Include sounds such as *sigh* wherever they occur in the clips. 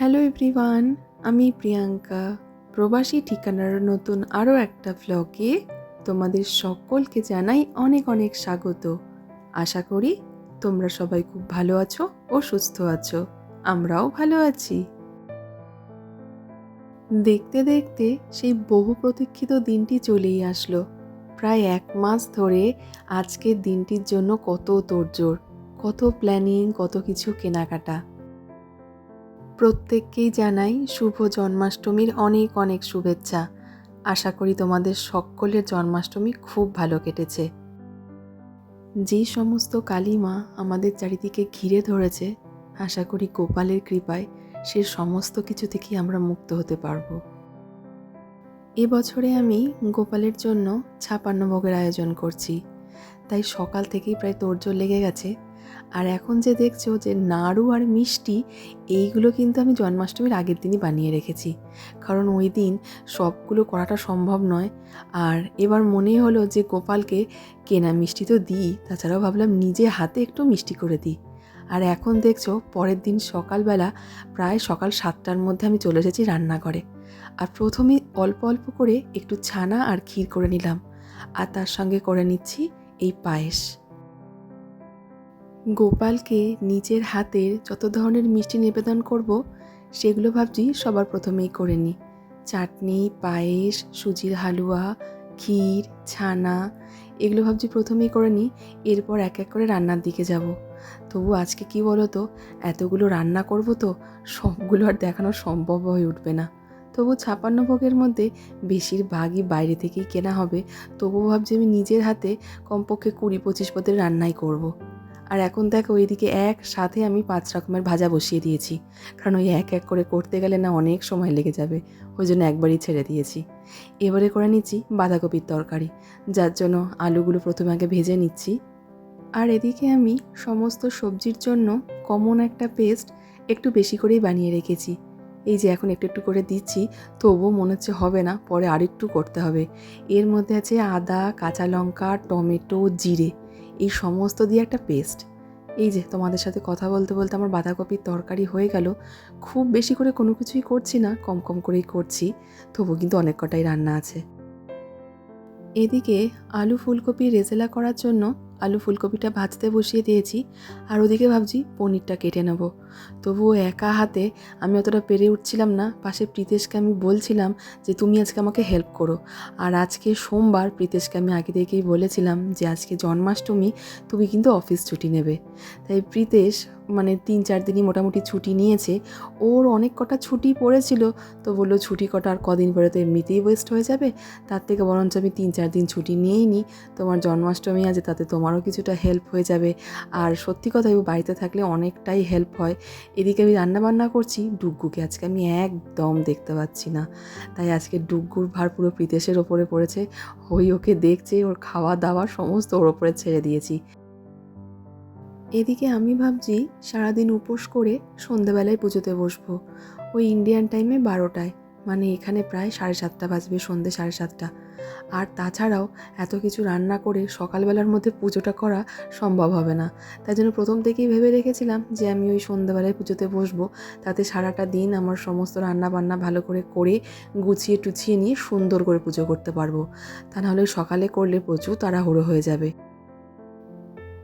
Hello everyone আমি প্রিয়াঙ্কা। প্রবাসী ঠিকানার নতুন আরও একটা ভ্লগে তোমাদের সকলকে জানাই অনেক অনেক স্বাগত। আশা করি তোমরা সবাই খুব ভালো আছো ও সুস্থ আছো। আমরাও ভালো আছি। দেখতে দেখতে সেই বহু প্রতীক্ষিত দিনটি চলেই আসলো। প্রায় এক মাস ধরে আজকের দিনটির জন্য কত তোড়জোড়, কত প্ল্যানিং কত কিছু কেনাকাটা। প্রত্যেককেই জানাই শুভ জন্মাষ্টমীর অনেক অনেক শুভেচ্ছা। আশা করি তোমাদের সকলের জন্মাষ্টমী খুব ভালো কেটেছে। যে সমস্ত কালীমা আমাদের চারিদিকে ঘিরে ধরেছে, আশা করি গোপালের কৃপায় সে সমস্ত কিছু থেকেই আমরা মুক্ত হতে পারব। এবছরে আমি গোপালের জন্য ছাপান্ন ভোগের আয়োজন করছি। তাই সকাল থেকেই প্রায় তোড়জোড় লেগে গেছে। আর এখন যে দেখছ যে নাড়ু আর মিষ্টি, এইগুলো কিন্তু আমি জন্মাষ্টমীর আগের দিনই বানিয়ে রেখেছি। কারণ ওই দিন সবগুলো করাটা সম্ভব নয়। আর এবার মনে হলো যে গোপালকে কেনা মিষ্টি তো দিই, তাছাড়াও ভাবলাম নিজে হাতে একটু মিষ্টি করে দিই। আর এখন দেখছ পরের দিন সকালবেলা প্রায় সকাল সাতটার মধ্যে আমি চলে এসেছি রান্নাঘরে। আর প্রথমে অল্প অল্প করে একটু ছানা আর ক্ষীর করে নিলাম। আর তার সঙ্গে করে নিচ্ছি এই পায়েস। গোপালকে নিজের হাতের যত ধরনের মিষ্টি নিবেদন করব, সেগুলো ভাবছি সবার প্রথমেই করে নিই। চাটনি, পায়েস, সুজির হালুয়া, ক্ষীর, ছানা, এগুলো ভাবছি প্রথমেই করে নিই, এরপর এক এক করে রান্নার দিকে যাব। তবু আজকে কি বলো তো এতগুলো রান্না করব তো, সবগুলো আর দেখানো সম্ভব হয়ে উঠবে না। তবু ছাপান্ন ভোগের মধ্যে বেশিরভাগই বাইরে থেকেই কেনা হবে, তবু ভাবছি আমি নিজের হাতে কমপক্ষে কুড়ি পঁচিশ পদের রান্নাই করব। আর এখন দেখো ওইদিকে একসাথে আমি পাঁচ রকমের ভাজা বসিয়ে দিয়েছি। কারণ ওই এক এক করে করতে গেলে না অনেক সময় লেগে যাবে। ওই জন্য একবারই ছেড়ে দিয়েছি। এবারে করে নিচ্ছি বাঁধাকপির তরকারি। যার জন্য আলুগুলো প্রথমে আগে ভেজে নিচ্ছি। আর এদিকে আমি সমস্ত সবজির জন্য কমন একটা পেস্ট একটু বেশি করেই বানিয়ে রেখেছি। এই যে এখন একটু একটু করে দিচ্ছি, তবুও মনে হচ্ছে হবে না, পরে আরেকটু করতে হবে। এর মধ্যে আছে আদা, কাঁচা লঙ্কা, টমেটো, জিরে। এই সমস্ত দিয়ে একটা পেস্ট এই যে তোমাদের সাথে কথা বলতে বলতে আমার বাঁধাকপির তরকারি হয়ে গেল। খুব বেশি করে কোনো কিছুই করছি না, কম কম করেই করছি। তবু কিন্তু অনেক কটাই রান্না আছে। এদিকে আলু ফুলকপি রেজেলা করার জন্য আলু ফুলকপিটা ভাজতে বসিয়ে দিয়েছি আর ওদিকে ভাবছি পনিরটা কেটে নেব। তবুও একা হাতে আমি অতটা পেরে উঠছিলাম না। পাশে প্রীতেশকে আমি বলছিলাম যে, তুমি আজকে আমাকে হেল্প করো। আর আজকে সোমবার প্রীতেশকে আমি আগে থেকেই বলেছিলাম যে, আজকে জন্মাষ্টমী, তুমি কিন্তু অফিস ছুটি নেবে। তাই প্রীতেশ মানে তিন চার দিনই মোটামুটি ছুটি নিয়েছে। ওর অনেক কটা ছুটি পড়েছিল, তো বলল ছুটি কটা আর কদিন পরে তো এমনিতেই ওয়েস্ট হয়ে যাবে। তার থেকে বরঞ্চ আমি তিন চার দিন ছুটি নিয়েই নিই। তোমার জন্মাষ্টমী আছে, তাতে তোমারও কিছুটা হেল্প হয়ে যাবে। আর সত্যি কথাই ও বাড়িতে থাকলে অনেকটাই হেল্প হয়। এদিকে আমি রান্না বান্না করছি, ডুগ্গুকে আজকে আমি একদম দেখতে পাচ্ছি না। তাই আজকে ডুগ্গুর ভার পুরো প্রীতেশের ওপরে পড়েছে। ওই ওকে দেখছে, ওর খাওয়া দাওয়া সমস্ত ওর ওপরে ছেড়ে দিয়েছি। এদিকে আমি ভাবছি সারাদিন উপোস করে সন্ধেবেলায় পুজোতে বসবো। ওই ইন্ডিয়ান টাইমে বারোটায় মানে এখানে প্রায় সাড়ে সাতটা বাজবে, সন্ধে সাড়ে সাতটা। আর তাছাড়াও এত কিছু রান্না করে সকালবেলার মধ্যে পুজোটা করা সম্ভব হবে না। তাই জন্য প্রথম থেকেই ভেবে রেখেছিলাম যে আমি ওই সন্ধ্যাবেলায় পুজোতে বসবো। তাতে সারাটা দিন আমার সমস্ত রান্না বান্না ভালো করে করে গুছিয়ে টুছিয়ে নিয়ে সুন্দর করে পুজো করতে পারব। তা নাহলে সকালে করলে প্রচুর তাড়াহুড়ো হয়ে যাবে।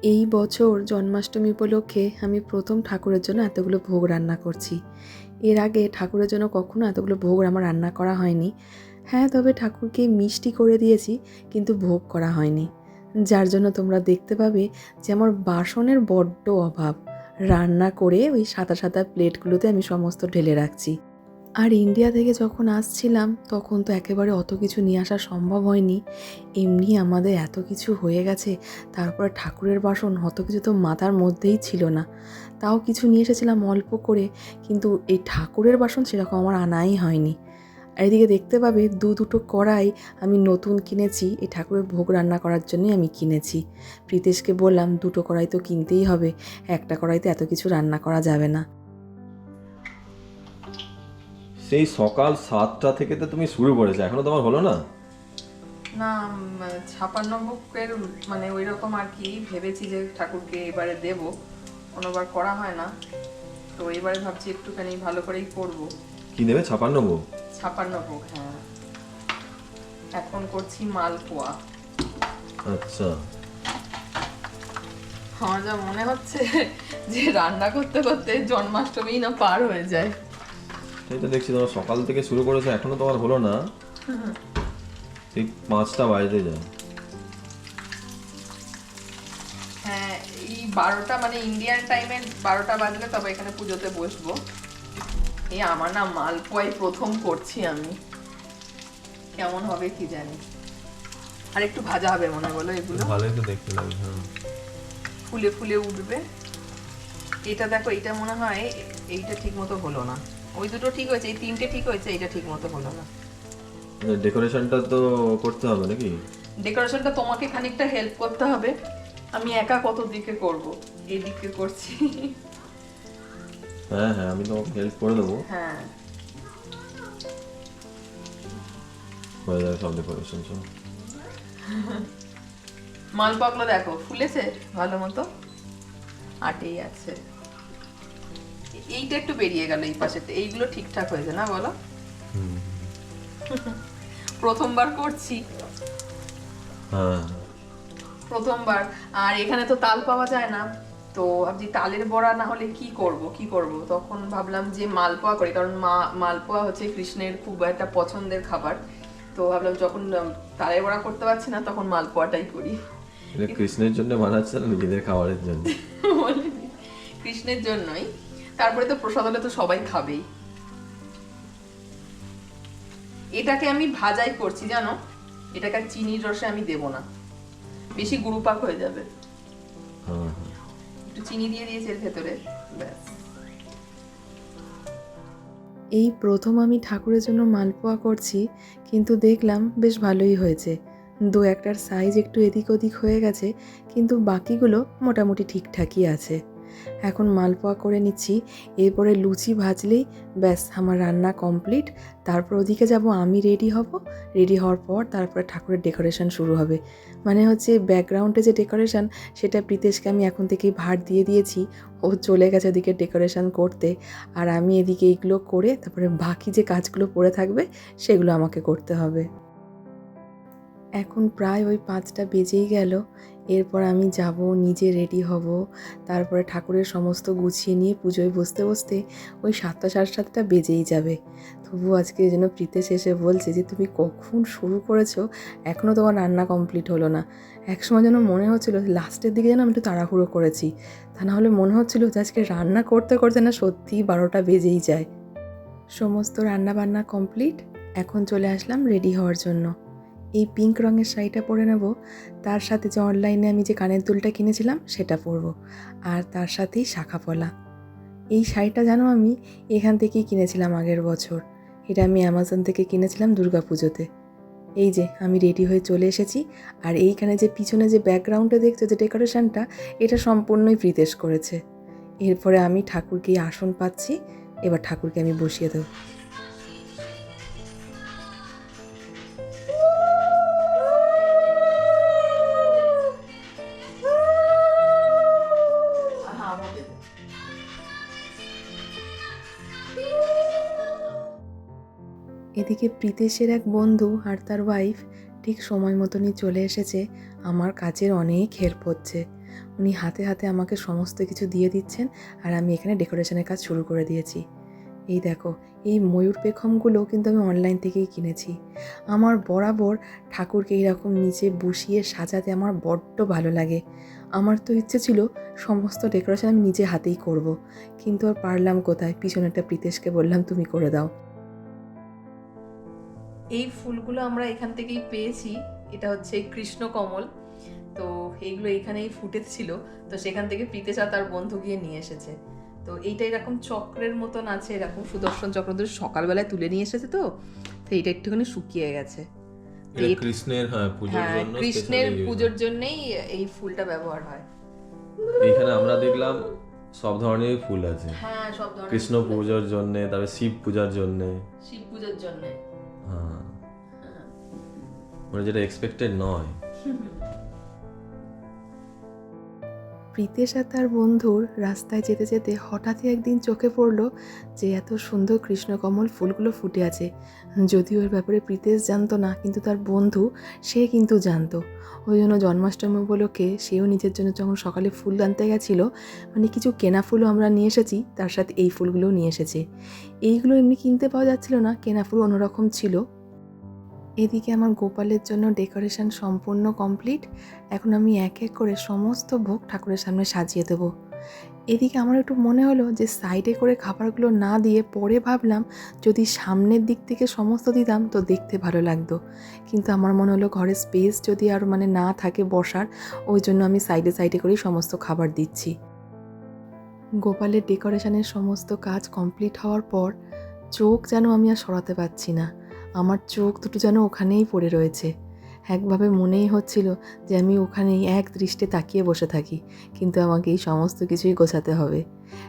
এই বছর জন্মাষ্টমী উপলক্ষে আমি প্রথম ঠাকুরের জন্য এতগুলো ভোগ রান্না করছি। এর আগে ঠাকুরের জন্য কখনো এতগুলো ভোগ আমার রান্না করা হয়নি। হ্যাঁ তবে ঠাকুরকে মিষ্টি করে দিয়েছি, কিন্তু ভোগ করা হয়নি। যার জন্য তোমরা দেখতে পাবে যে আমার বাসনের বড্ড অভাব। রান্না করে ওই সাদা সাদা প্লেটগুলোতে আমি সমস্ত ঢেলে রাখছি। আর ইন্ডিয়া থেকে যখন আসছিলাম, তখন তো একেবারে অত কিছু নিয়ে আসা সম্ভব হয়নি। এমনি আমাদের এত কিছু হয়ে গেছে, তারপরে ঠাকুরের বাসন অত কিছু তো মাথার মধ্যেই ছিল না। তাও কিছু নিয়ে এসেছিলাম অল্প করে, কিন্তু এই ঠাকুরের বাসন সেরকম আমার আনাই হয়নি। আর এদিকে দেখতে পাবে, দু দুটো কড়াই আমি নতুন কিনেছি, এই ঠাকুরের ভোগ রান্না করার জন্যই আমি কিনেছি। প্রীতেশকে বললাম, দুটো কড়াই তো কিনতেই হবে, একটা কড়াইতে এত কিছু রান্না করা যাবে না। সেই সকাল সাতটা থেকে তো তুমি শুরু করেছ এখনও তোমার হলো না? না ছাপান্ন ভোগের মানে ওই রকম আর কি ভেবেছি যে ঠাকুরকে এবারে দেব কোনোবার করা হয় না। তো এবারে ভাবছি একটুখানি ভালো করেই করব। কি নেবে ছাপান্ন গো ছাপান্ন ভোগ হ্যাঁ। এখন করছি মালপোয়া। আচ্ছা। আমার যা মনে হচ্ছে যে রান্না করতে করতে জন্মাষ্টমী না পার হয়ে যায়। এই তো দেখছি তোমার সকাল থেকে শুরু করেছ এখনও তোমার হলো না। ঠিক পাঁচটা বাজতে যায়। হ্যাঁ এই বারোটা মানে ইন্ডিয়ান টাইমে বারোটা বাজলে তবে এখানে পুজোতে বসবো। এই আমার না মালপোয়াই প্রথম করছি আমি। কেমন হবে কি জানি। আর একটু ভাজা হবে মনে বলো এগুলো। ভালোই তো দেখতে লাগবে হ্যাঁ। ফুলে ফুলে উঠবে। এটা দেখো এটা মনে হয় এইটা ঠিক মতো হলো না। ওই দুটো ঠিক হয়েছে এই তিনটে ঠিক হয়েছে এইটা ঠিক মতো হলো না। ডেকোরেশনটা তো করতে হবে নাকি? ডেকোরেশনটা তোমাকে খানিকটা হেল্প করতে হবে। আমি একা কত দিকে করব? এই দিকে করছি। হ্যাঁ হ্যাঁ আমি তোমাকে হেল্প করে দেবো। হ্যাঁ। হয়ে যাবে সব ডেকোরেশন সব। মালপাকলো দেখো ফুলেছে? ভালো মতো? আটেই আছে। এইটা একটু বেরিয়ে গেল এই পাশে এইগুলো ঠিকঠাক হয়েছে না বলো? প্রথমবার করছি। হ্যাঁ। প্রথমবার। আর এখানে তো তাল পাওয়া যায় না। তো ভাবছি তালের বড়া না হলে কি করব কি করব? তখন ভাবলাম যে মালপোয়া করি কারণ মা মালপোয়া হচ্ছে কৃষ্ণের খুব একটা পছন্দের খাবার। তো ভাবলাম যখন তালের বড়া করতে পারছি না তখন মালপোয়াটাই করি। কৃষ্ণের জন্য বানাচ্ছে না নিজেদের খাবারের জন্য? *laughs* কৃষ্ণের জন্যই। তারপরে তো প্রসাদ হলে তো সবাই খাবেই। এটাকে আমি ভাজাই করছি জানো? এটাকে চিনির রসে আমি দেব না। বেশি গুরুপাক হয়ে যাবে। একটু চিনি দিয়ে দিয়েছি এর ভেতরে। ব্যাস। এই প্রথম আমি ঠাকুরের জন্য মালপোয়া করছি কিন্তু দেখলাম বেশ ভালোই হয়েছে। দু একটার সাইজ একটু এদিক ওদিক হয়ে গেছে কিন্তু বাকিগুলো মোটামুটি ঠিকঠাকই আছে। এখন মালপোয়া করে নিচ্ছি। এরপরে লুচি ভাজলেই ব্যাস, আমার রান্না কমপ্লিট। তারপর ওদিকে যাব, আমি রেডি হব। রেডি হওয়ার পর তারপরে ঠাকুরের ডেকোরেশন শুরু হবে। মানে হচ্ছে ব্যাকগ্রাউন্ডে যে ডেকোরেশন সেটা প্রীতেশকে আমি এখন থেকেই ভার দিয়ে দিয়েছি। ও চলে গেছে ওদিকে ডেকোরেশন করতে। আর আমি এদিকে এইগুলো করে, তারপরে বাকি যে কাজগুলো পড়ে থাকবে, সেগুলো আমাকে করতে হবে। এখন প্রায় ওই পাঁচটা বেজেই গেল। এরপর আমি যাব, নিজে রেডি হব। তারপরে ঠাকুরের সমস্ত গুছিয়ে নিয়ে পুজোয় বসতে বসতে ওই সাতটা সাড়ে সাতটা বেজেই যাবে। তবু আজকে যেন প্রীতে শেষে বলছে যে, তুমি কখন শুরু করেছ? এখনও তোমার রান্না কমপ্লিট হলো না। একসময় যেন মনে হচ্ছিল লাস্টের দিকে যেন আমি একটু তাড়াহুড়ো করেছি। তা না হলে মনে হচ্ছিল যে, আজকে রান্না করতে করতে না সত্যিই বারোটা বেজেই যায়। সমস্ত রান্না বান্না কমপ্লিট এখন চলে আসলাম রেডি হওয়ার জন্য। এই পিঙ্ক রঙের শাড়িটা পরে নেব। তার সাথে যে অনলাইনে আমি যে কানের দুলটা কিনেছিলাম, সেটা পরবো। আর তার সাথেই শাখা পলা। এই শাড়িটা জানো আমি, এখান থেকেই কিনেছিলাম আগের বছর। এটা আমি অ্যামাজন থেকে কিনেছিলাম দুর্গা পুজোতে এই যে, আমি রেডি হয়ে চলে এসেছি। আর এইখানে যে পিছনে যে ব্যাকগ্রাউন্ডে দেখছ, যে ডেকোরেশনটা, এটা সম্পূর্ণই প্রীতেশ করেছে। এরপরে আমি ঠাকুরকে আসন পাচ্ছি। এবার ঠাকুরকে আমি বসিয়ে দেবো। এদিকে প্রীতেশের এক বন্ধু আর তার ওয়াইফ ঠিক সময় মতনই চলে এসেছে। আমার কাজের অনেক হেল্প হচ্ছে। উনি হাতে হাতে আমাকে সমস্ত কিছু দিয়ে দিচ্ছেন আর আমি এখানে ডেকোরেশনের কাজ শুরু করে দিয়েছি। এই দেখো, এই ময়ূর পেখমগুলো কিন্তু আমি অনলাইন থেকেই কিনেছি। আমার বরাবর ঠাকুরকে এইরকম নিচে বসিয়ে সাজাতে আমার বড্ড ভালো লাগে। আমার তো ইচ্ছে ছিল সমস্ত ডেকোরেশন আমি নিজে হাতেই করব। কিন্তু আর পারলাম কোথায়? পিছনেরটা প্রীতেশকে বললাম, তুমি করে দাও। এই ফুলগুলো আমরা এখান থেকেই পেয়েছি। এটা হচ্ছে কৃষ্ণ কমল। তো এইগুলো এখানেই ফুটেছিল। তো সেখান থেকে প্রীতেশ আর তার বন্ধু গিয়ে নিয়ে এসেছে। তো এইটা এরকম চক্রের মতন আছে এরকম সুদর্শন চক্র। ধরে সকালবেলায় তুলে নিয়ে এসেছে তো তো এইটা একটুখানি শুকিয়ে গেছে। তো এটা কৃষ্ণের হ্যাঁ পুজোর হ্যাঁ জন্য কৃষ্ণের পুজোর জন্যই এই ফুলটা ব্যবহার হয়। এইখানে আমরা দেখলাম সব ধরনের ফুল আছে। হ্যাঁ সব ধরনের কৃষ্ণ। পুজোর জন্য তারপরে শিব পূজার জন্য। শিব পুজোর জন্য। হ্যাঁ। মানে যেটা এক্সপেক্টেড নয়। *laughs* প্রীতেশ আর তার বন্ধুর রাস্তায় যেতে যেতে হঠাৎই একদিন চোখে পড়ল যে এত সুন্দর কৃষ্ণকমল ফুলগুলো ফুটে আছে। যদিও এর ব্যাপারে প্রীতেশ জানতো না, কিন্তু তার বন্ধু সে কিন্তু জানতো। ওই জন্য জন্মাষ্টমী উপলক্ষে সেও নিজের জন্য যখন সকালে ফুল আনতে গেছিল মানে কিছু কেনা ফুলও আমরা নিয়ে এসেছি, তার সাথে এই ফুলগুলোও নিয়ে এসেছে। এইগুলো এমনি কিনতে পাওয়া যাচ্ছিল না, কেনা ফুল অন্যরকম ছিল। এদিকে আমার গোপালের জন্য ডেকোরেশন সম্পূর্ণ কমপ্লিট। এখন আমি এক এক করে সমস্ত ভোগ ঠাকুরের সামনে সাজিয়ে দেব। এদিকে আমার একটু মনে হলো যে সাইডে করে খাবারগুলো না দিয়ে পরে ভাবলাম যদি সামনের দিক থেকে সমস্ত দিতাম তো দেখতে ভালো লাগতো। কিন্তু আমার মনে হলো ঘরের স্পেস যদি আর মানে না থাকে বসার, ওই জন্য আমি সাইডে সাইডে করেই সমস্ত খাবার দিচ্ছি। গোপালের ডেকোরেশনের সমস্ত কাজ কমপ্লিট হওয়ার পর চোখ যেন আমি আর সরাতে পারছি না। আমার চোখ দুটো যেন ওখানেই পড়ে রয়েছে। একভাবে মনেই হচ্ছিল যে আমি ওখানেই এক দৃষ্টে তাকিয়ে বসে থাকি, কিন্তু আমাকে এই সমস্ত কিছুই গোছাতে হবে।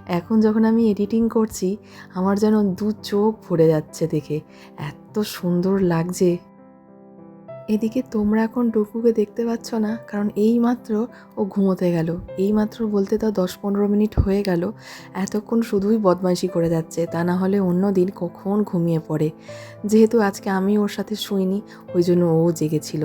এখন যখন আমি এডিটিং করছি, আমার যেন দু চোখ ভরে যাচ্ছে দেখে। এত সুন্দর লাগছে। এদিকে তোমরা এখন ডুকুকে দেখতে পাচ্ছ না, কারণ এই মাত্র ও ঘুমোতে গেল। এই মাত্র বলতে তাও দশ পনেরো মিনিট হয়ে গেল। এতক্ষণ শুধুই বদমাইশি করে যাচ্ছে, তা না হলে অন্য দিন কখন ঘুমিয়ে পড়ে। যেহেতু আজকে আমি ওর সাথে শুইনি, ওই জন্য ও জেগেছিল।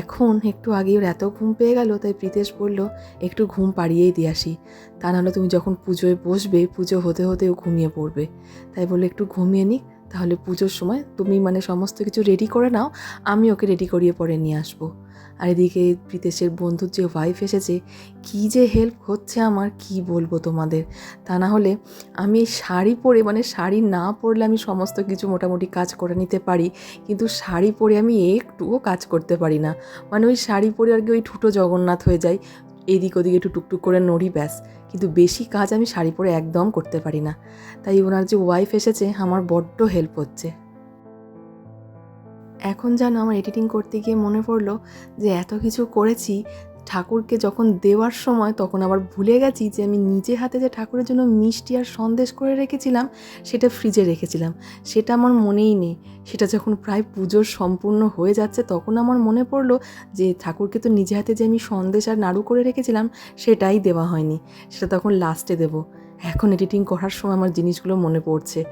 এখন একটু আগে ওর এত ঘুম পেয়ে গেল, তাই প্রীতেশ বলল, একটু ঘুম পাড়িয়েই দিয়ে আসি। তা নাহলে তুমি যখন পুজোয় বসবে, পুজো হতে হতে ও ঘুমিয়ে পড়বে। তাই বলে একটু ঘুমিয়ে নিক তাহলে পুজোর সময় তুমি মানে সমস্ত কিছু রেডি করে নাও, আমি ওকে রেডি করিয়ে পরে নিয়ে আসব। আর এদিকে প্রীতেশের বন্ধুর যে ওয়াইফ এসেছে, কী যে হেল্প হচ্ছে আমার, কি বলব তোমাদের? তা না হলে আমি শাড়ি পরে মানে শাড়ি না পরলে আমি সমস্ত কিছু মোটামুটি কাজ করে নিতে পারি, কিন্তু শাড়ি পরে আমি একটুও কাজ করতে পারি না। মানে ওই শাড়ি পরে আর কি ওই ঠুটো জগন্নাথ হয়ে যায় এদিক ওদিকে একটু টুকটুক করে নড়ি ব্যাস। কিন্তু বেশি কাজ আমি শাড়ি পরে একদম করতে পারি না। তাই ওনার যে ওয়াইফ এসেছে, আমার বড্ড হেল্প হচ্ছে। এখন যেন আমার এডিটিং করতে গিয়ে মনে পড়ল যে এত কিছু করেছি ঠাকুরকে যখন দেওয়ার সময় তখন আবার ভুলে গেছি যে আমি নিজে হাতে যে ঠাকুরের জন্য মিষ্টি আর সন্দেশ করে রেখেছিলাম, সেটা ফ্রিজে রেখেছিলাম। সেটা আমার মনেই নেই। সেটা যখন প্রায় পুজোর সম্পূর্ণ হয়ে যাচ্ছে, তখন আমার মনে পড়ল যে ঠাকুরকে তো নিজে হাতে যে আমি সন্দেশ আর নাড়ু করে রেখেছিলাম, সেটাই দেওয়া হয়নি। সেটা তখন লাস্টে দেবো। এখন এডিটিং করার সময় আমার জিনিসগুলো মনে পড়ছে।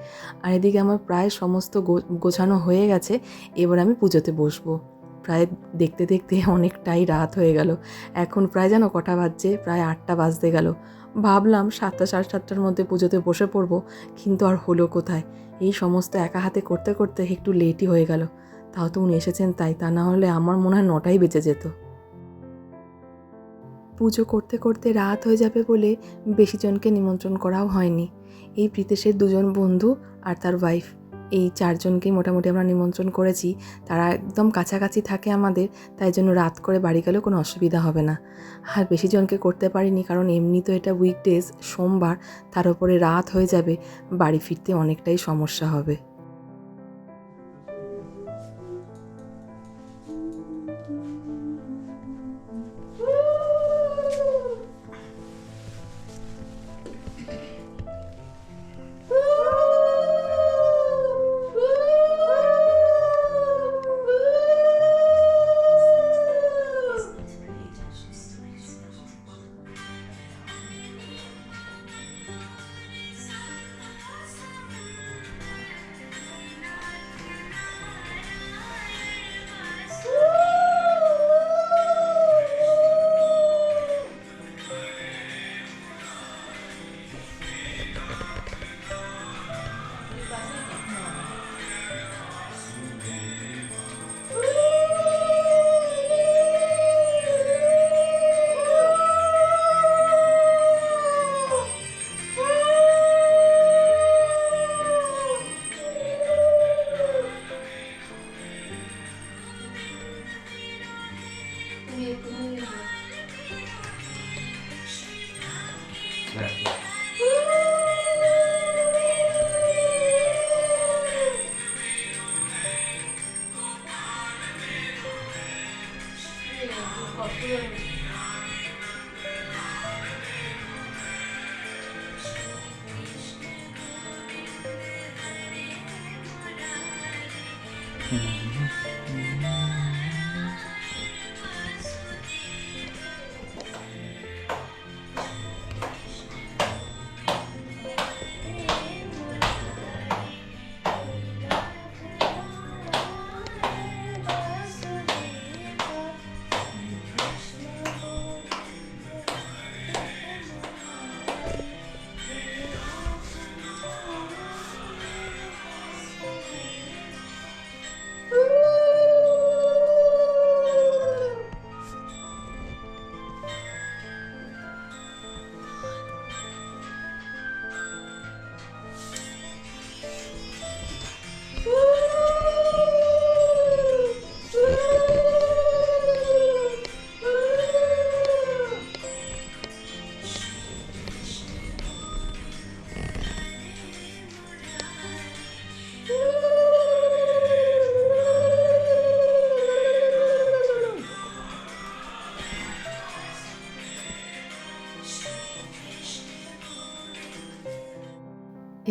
আর এদিকে আমার প্রায় সমস্ত গোছানো হয়ে গেছে। এবার আমি পুজোতে বসবো। প্রায় দেখতে দেখতে অনেকটাই রাত হয়ে গেল। এখন প্রায় যেন কটা বাজছে, প্রায় আটটা বাজতে গেল। ভাবলাম সাতটা, সাড়ে সাতটার মধ্যে পুজোতে বসে পড়ব, কিন্তু আর হলো কোথায়? এই সমস্ত একা হাতে করতে করতে একটু লেটই হয়ে গেল। তাও তো উনি এসেছেন, তাই তা না হলে আমার মনে হয় নটাই বেজে যেত। পুজো করতে করতে রাত হয়ে যাবে বলে বেশি জনকে নিমন্ত্রণ করাও হয়নি। এই প্রীতেশের দুজন বন্ধু আর তার ওয়াইফ এই চারজনকেই মোটামুটি আমরা নিমন্ত্রণ করেছি। তারা একদম কাছাকাছি থাকে আমাদের, তাই জন্য রাত করে বাড়ি গেলেও কোনো অসুবিধা হবে না। আর বেশি জনকে করতে পারিনি, কারণ এমনি তো এটা উইকডেজ সোমবার, তার উপরে রাত হয়ে যাবে, বাড়ি ফিরতে অনেকটাই সমস্যা হবে।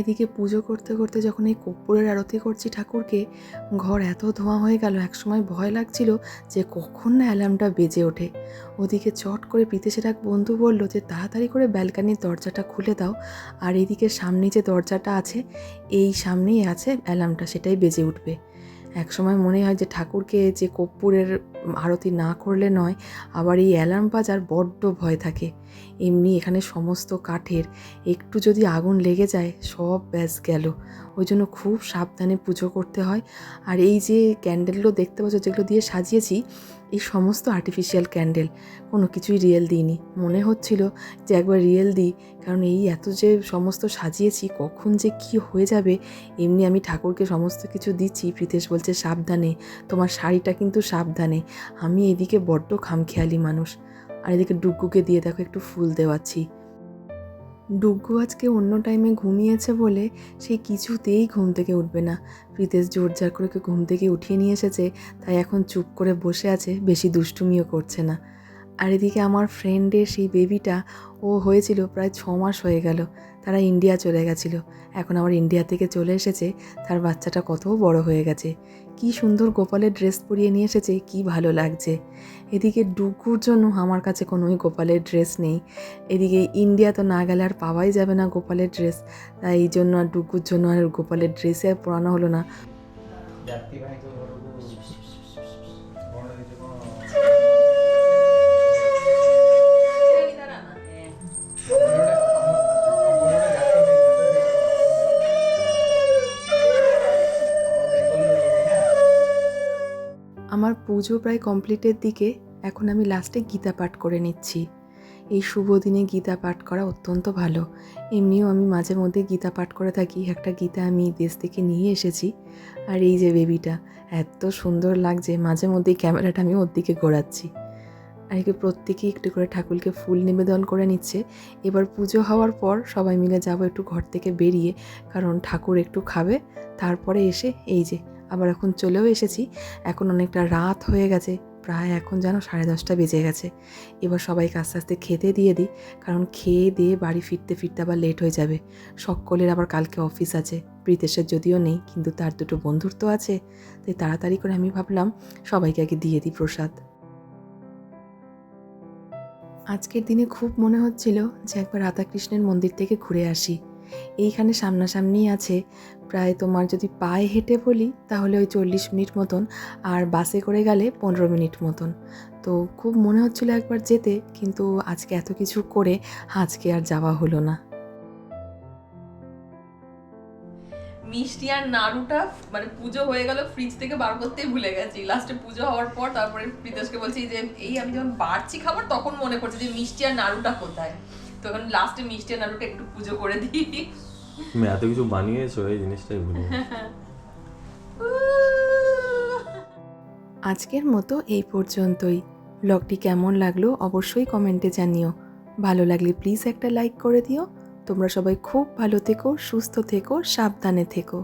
এদিকে পুজো করতে করতে যখন এই কর্পূরের আরতি করছি ঠাকুরকে, ঘর এত ধোঁয়া হয়ে গেল, একসময় ভয় লাগছিল যে কখন না অ্যালার্মটা বেজে ওঠে। ওদিকে চট করে প্রীতেশের এক বন্ধু বলল যে, তাড়াতাড়ি করে ব্যালকানির দরজাটা খুলে দাও। আর এদিকে সামনে যে দরজাটা আছে, এই সামনেই আছে অ্যালার্মটা, সেটাই বেজে উঠবে। একসময় মনে হয় যে ঠাকুরকে যে কর্পূরের আরতি না করলে নয়, আবার এই অ্যালার্ম বাজার বড্ড ভয় থাকে। এমনি এখানে সমস্ত কাঠের একটু যদি আগুন লেগে যায়, সব ব্যাস গেল। ওই জন্য খুব সাবধানে পুজো করতে হয়। আর এই যে ক্যান্ডেলগুলো দেখতে পাচ্ছ, যেগুলো দিয়ে সাজিয়েছি, এই সমস্ত আর্টিফিশিয়াল ক্যান্ডেল কোনো কিছুই রিয়েল দিইনি। মনে হচ্ছিল যে একবার রিয়েল দিই, কারণ এই এত যে সমস্ত সাজিয়েছি, কখন যে কি হয়ে যাবে, এমনি আমি ঠাকুরকে সমস্ত কিছু দিচ্ছি। প্রীতেশ বলছে, সাবধানে, তোমার শাড়িটা কিন্তু সাবধানে। আমি এদিকে বড্ড খামখেয়ালি মানুষ। আর এদিকে ডুগ্গুকে দিয়ে দেখো একটু ফুল দেওয়াচ্ছি। ডুগ্গু আজকে অন্য টাইমে ঘুমিয়েছে বলে সে কিছুতেই ঘুম থেকে উঠবে না। প্রীতেশ জোর জোরজার করে ঘুম থেকে উঠিয়ে নিয়ে এসেছে, তাই এখন চুপ করে বসে আছে, বেশি দুষ্টুমিও করছে না। আর এদিকে আমার ফ্রেন্ডের সেই বেবিটা ও হয়েছিল প্রায় ছ মাস হয়ে গেল। তারা ইন্ডিয়া চলে গেছিল। এখন আমার ইন্ডিয়া থেকে চলে এসেছে। তার বাচ্চাটা কত বড় হয়ে গেছে। কি সুন্দর গোপালের ড্রেস পরিয়ে নিয়ে এসেছে, কি ভালো লাগছে। এদিকে ডুগুর জন্য আমার কাছে কোনোই গোপালের ড্রেস নেই। এদিকে ইন্ডিয়া তো না গেলে আর পাওয়াই যাবে না গোপালের ড্রেস তাই এই জন্য আর ডুগুর জন্য আর গোপালের ড্রেসে পরানো হলো না। পুজো প্রায় কমপ্লিটের দিকে এখন আমি লাস্টে গীতা পাঠ করে নিচ্ছি। এই শুভ দিনে গীতা পাঠ করা অত্যন্ত ভালো। এমনিও আমি মাঝে মধ্যে গীতা পাঠ করে থাকি, একটা গীতা আমি দেশ থেকে নিয়ে এসেছি। আর এই যে বেবিটা, এত সুন্দর লাগছে, মাঝে মধ্যেই ক্যামেরাটা আমি ওর দিকে ঘোরাচ্ছি। আর একে প্রত্যেকেই একটু করে ঠাকুরকে ফুল নিবেদন করে নিচ্ছে। এবার পুজো হওয়ার পর সবাই মিলে যাব একটু ঘর থেকে বেরিয়ে, কারণ ঠাকুর একটু খাবে। তারপরে এসে এই যে আবার এখন চলেও এসেছি। এখন অনেকটা রাত হয়ে গেছে, প্রায় এখন যেন সাড়ে দশটা বেজে গেছে। এবার সবাইকে আস্তে আস্তে খেতে দিয়ে দিই, কারণ খেয়ে দিয়ে বাড়ি ফিরতে ফিরতে আবার লেট হয়ে যাবে। সকলের আবার কালকে অফিস আছে, প্রীতেশের যদিও নেই, কিন্তু তার দুটো বন্ধুর তো আছে। তাই তাড়াতাড়ি করে আমি ভাবলাম সবাইকে আগে দিয়ে দিই প্রসাদ। আজকের দিনে খুব মনে হচ্ছিল যে একবার রাধাকৃষ্ণের মন্দির থেকে ঘুরে আসি। এইখানে সামনাসামনিই আছে। প্রায় তোমার যদি পায়ে হেঁটে বলি, তাহলে ওই চল্লিশ মিনিট মতন, আর বাসে করে গেলে পনেরো মিনিট মতন। তো খুব মনে হচ্ছিল একবার যেতে, কিন্তু আজকে এত কিছু করে আজকে আর যাওয়া হলো না। মিষ্টি আর নাড়ুটা মানে পুজো হয়ে গেল ফ্রিজ থেকে বার করতেই ভুলে গেছি। লাস্টে পুজো হওয়ার পর তারপরে প্রীতেশকে বলছি যে, এই আমি যখন বাড়ছি খাবার, তখন মনে পড়ছে যে, মিষ্টি আর নাড়ুটা কোথায়? তখন লাস্টে মিষ্টি আর নাড়ুটা একটু পুজো করে দিই। তুমি এত কিছু বানিয়েছো এই জিনিসটাই ভুলে আজকের মতো এই পর্যন্তই। ব্লগটি কেমন লাগল অবশ্যই কমেন্টে জানিও। ভালো লাগলে প্লিজ একটা লাইক করে দিও। তোমরা সবাই খুব ভালো থেকো সুস্থ থেকো সাবধানে থেকো।